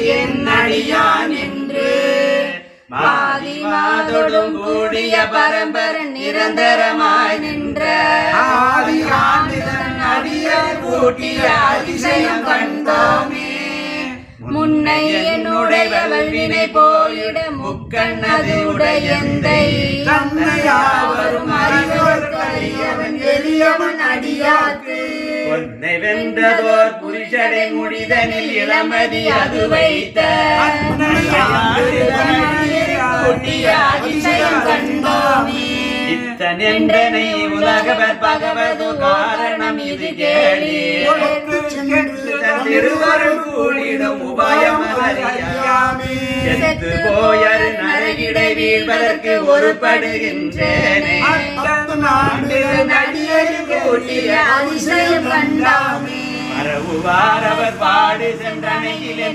என் அடியான் என்று. மாதிமாதொடும் கூடிய பரம்பரன் நிரந்தரமாய் நின்ற. ஆதி ஆண்டிதன் அடியர் கூட்டிய அதிசயம் கண்டோமே. முன்னை என்னுடைய வல்வினை போயிட முக்கண்ணது உடையந்தை தன்னையாவரும் அறிவர் கரியவன் எளியவன் அடியாக்கு. பொன்னை வென்றதோர் புருஷனை முடிதனில் இளமதி அது வைத்த. கூட்டிய உலகவர் பகவது காரணம் இது கேளி கூடிடும் உபாயம் செத்து போயர் நரகிடை வீழ்வதற்கு ஒருபடுகின்றேனே. கூட்டிய அதிசயம் கண்டாமே. மரபுவார் அவர் பாடு சென்றனையிலே